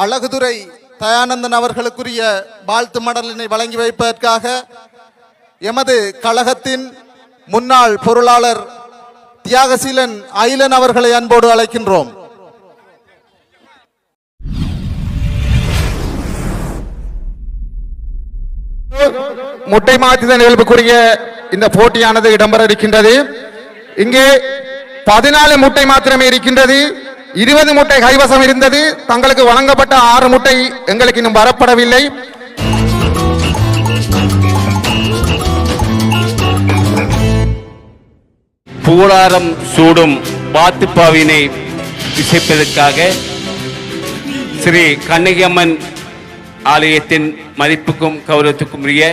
அழகுதுரை தயானந்தன் அவர்களுக்குரிய வாழ்த்து மடலினை வழங்கி வைப்பதற்காக எமது கழகத்தின் முன்னாள் பொருளாளர் தியாகசீலன் ஐலன் அவர்களை அன்போடு அழைக்கின்றோம். முட்டை மாற்றுதல் நிகழ்வுக்குரிய இந்த போட்டியானது இடம்பெற இருக்கின்றது. இங்கே பதினாலு முட்டை மாத்திரமே இருக்கின்றது. இருபது முட்டை கைவசம் இருந்தது. தங்களுக்கு வழங்கப்பட்ட ஆறு முட்டை எங்களுக்கு இன்னும் வரப்படவில்லை. பூராரம் சூடும் பாத்துப்பாவினை இசைப்பதற்காக ஸ்ரீ கண்ணகியம்மன் ஆலயத்தின் மதிப்புக்கும் கௌரவத்துக்கும் உரிய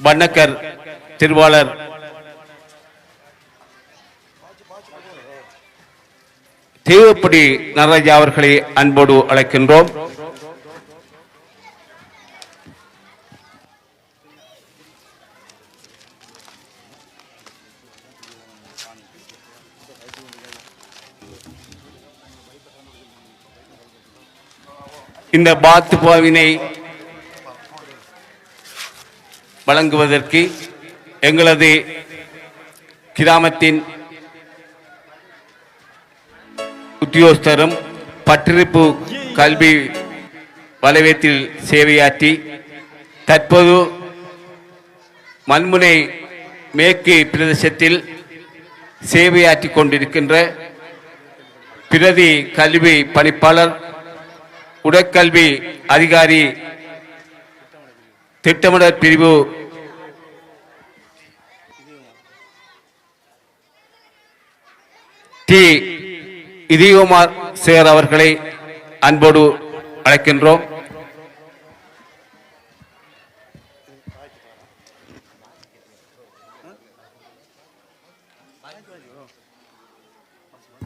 வண்ணக்கர் திருவாளர் தேவப்படி நடராஜா அவர்களை அன்போடு அழைக்கின்றோம். இந்த பாத்துபாவினை வழங்குவதற்கு எங்களது கிராமத்தின் உத்தியோகஸ்தரும் பற்றிருப்பு கல்வி வலயத்தில் சேவையாற்றி தற்போது மண்முனை மேற்கு பிரதேசத்தில் சேவையாற்றி கொண்டிருக்கின்ற பிரதி கல்வி பணிப்பாளர் உடற்கல்வி அதிகாரி திட்டமிடல் பிரிவு டி. இதயகுமார் சேர் அவர்களை அன்போடு அழைக்கின்றோம்.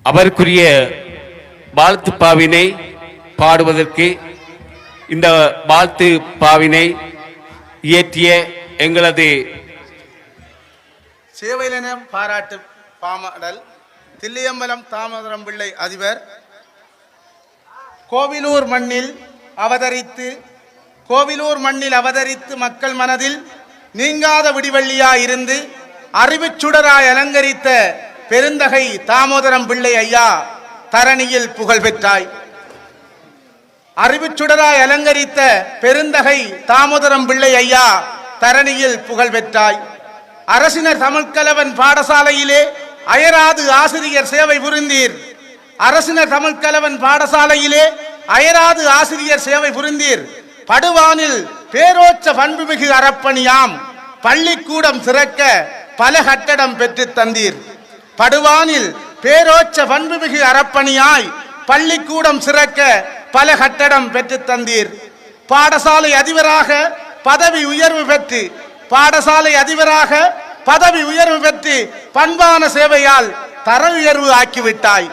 அவருக்குரிய வாழ்த்து பாவினை பாடுவதற்கு இந்த வாழ்த்து பாவினை இயற்றிய எங்களது சேவையினம் பாராட்டு பாமடல் தில்லியம்பலம் தாமோதரம் பிள்ளை அதிபர். கோவிலூர் மண்ணில் அவதரித்து கோவிலூர் மண்ணில் அவதரித்து மக்கள் மனதில் நீங்காத விடிவள்ளியாய் இருந்து அறிவுச் சுடராய் அலங்கரித்த பெருந்தகை தாமோதரம் பிள்ளை ஐயா தரணியில் புகழ் பெற்றாய். அறிவுச் சுடராய் அலங்கரித்த பெருந்தகை தாமோதரம் பிள்ளை ஐயா தரணியில் புகழ் பெற்றாய். அரசினர் தமிழ்கலவன் பாடசாலையிலே அயராது ஆசிரியர் சேவை புரிந்தீர். அரசினர் தமிழ்கலவன் பாடசாலையிலே அயராது ஆசிரியர் சேவை புரிந்தீர். படுவானில் பேரோச்ச பண்புமிகு அறப்பணியாம். பள்ளிக்கூடம் சிறக்க பல கட்டடம் பெற்று தந்தீர். படுவானில் பேரோச்ச பண்புமிகு அறப்பணியாய் பள்ளிக்கூடம் சிறக்க பல கட்டடம் பெற்று தந்தீர். பாடசாலை அதிபராக பதவி உயர்வு பெற்று பாடசாலை அதிபராக பதவி உயர்வு பெற்று பண்பான சேவையால் தர உயர்வு ஆக்கிவிட்டாய்.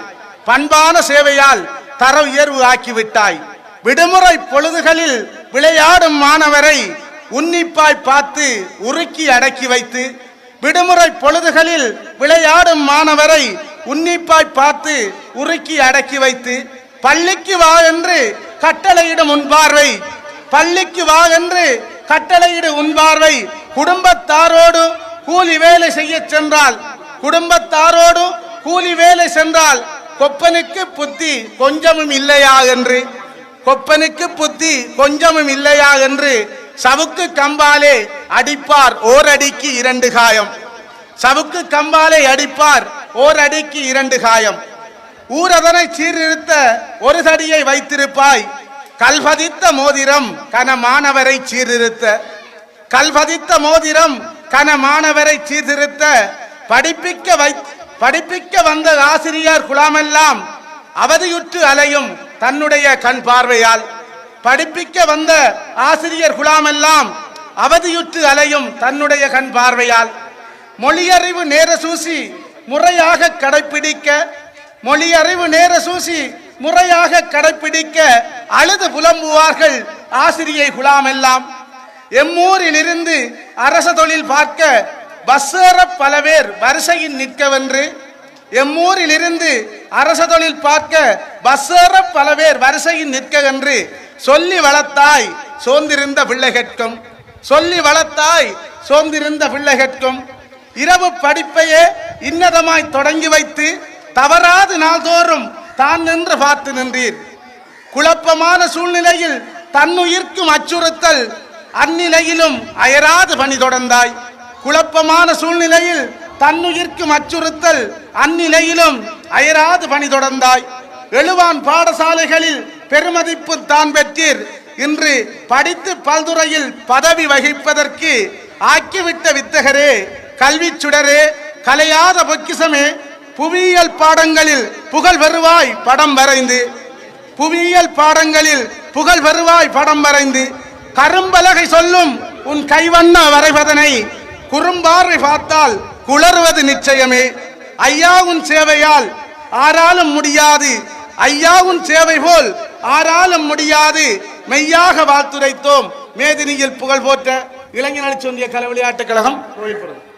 பண்பான சேவையால் தர உயர்வு ஆக்கிவிட்டாய். விடுமுறை பொழுதுகளில் விளையாடும் மாணவரை உன்னிப்பாய் பார்த்து உருக்கி அடக்கி வைத்து விடுமுறை பொழுதுகளில் விளையாடும் மாணவரை உன்னிப்பாய் பார்த்து உருக்கி அடக்கி வைத்து பள்ளிக்கு வா என்று கட்டளையிடும் உன் பார்வை பள்ளிக்கு வா என்று கட்டளையிடும் உன் பார்வை குடும்பத்தாரோடு கூலி வேலை செய்ய சென்றால் குடும்பத்தாரோடு கூலி வேலை சென்றால் கொப்பனுக்கு புத்தி கொஞ்சமும் இல்லையா என்று? கொப்பனுக்கு புத்தி கொஞ்சமும் இல்லையா என்று சவுக்கு கம்பாலே அடிப்பார் ஓர் அடிக்கு இரண்டு காயம். சவுக்கு கம்பாலே அடிப்பார் ஓர் அடிக்கு இரண்டு காயம். ஊரதனை சீர்திருத்த ஒரு தடியை வைத்திருப்பாய். கல்பதித்த மோதிரம் கன மாணவரை சீர்திருத்த கல்பதித்த மோதிரம் கனமானவரை சீர்திருத்த படிப்பிக்க வை படிப்பிக்க வந்த ஆசிரியர் குலாமெல்லாம் அவதியுற்று அலையும் தன்னுடைய கண் பார்வையால். படிப்பிக்க வந்த ஆசிரியர் குலாமெல்லாம் அவதியுற்று அலையும் தன்னுடைய கண் பார்வையால். மொழியறிவு நேர சூசி முறையாக கடைப்பிடிக்க மொழியறிவு நேர சூசி முறையாக கடைப்பிடிக்க அழுது புலம்புவார்கள் ஆசிரியை குலாமெல்லாம். எம்மூரில் இருந்து அரச தொழில் பார்க்க பஸ்ஸேற பல பேர் வரிசையில் நிற்கவென்று எம்மூரில் இருந்து அரச தொழில் பார்க்க பஸ்ஸேற பல பேர் வரிசையில் நிற்க என்று சொல்லி வளர்த்தாய் சோர்ந்திருந்த பிள்ளைகட்கும். சொல்லி வளர்த்தாய் சோர்ந்திருந்த பிள்ளைகட்கும். இரவு படிப்பையே இன்னதமாய் தொடங்கி வைத்து தவறாது நாள்தோறும் தான் நின்று பார்த்து நின்றீர். குழப்பமான சூழ்நிலையில் தன்னுயிர்க்கும் அச்சுறுத்தல் அந்நிலையிலும் அயராது பணி தொடர்ந்தாய். குழப்பமான சூழ்நிலையில் தன்னுயிர்க்கும் அச்சுறுத்தல் அந்நிலையிலும் அயராது பணி தொடர்ந்தாய். எழுவான் பாடசாலைகளில் பெருமதிப்பு தான் பெற்றீர். இன்று படித்து பல்துறையில் பதவி வகிப்பதற்கு ஆக்கிவிட்ட வித்தகரே கல்வி சுடரே கலையாத பொக்கிசமே புவியியல் பாடங்களில் புகழ் வருவாய் படம் வரைந்து. புவியியல் பாடங்களில் புகழ் வருவாய் படம் வரைந்து. கரும்பலகை சொல்லும் உன் கைவண்ண வரைவதனை குறும்பார்வை பார்த்தால் குளறுவது நிச்சயமே. ஐயா உன் சேவையால் ஆராலும் முடியாது. ஐயா உன் சேவை போல் ஆராலும் முடியாது. மெய்யாக வாழ்த்துரைத்தோம். மேதினியில் புகழ் போற்ற இளைஞர் நடிச்சொன்றிய கலை விளையாட்டுக் கழகம்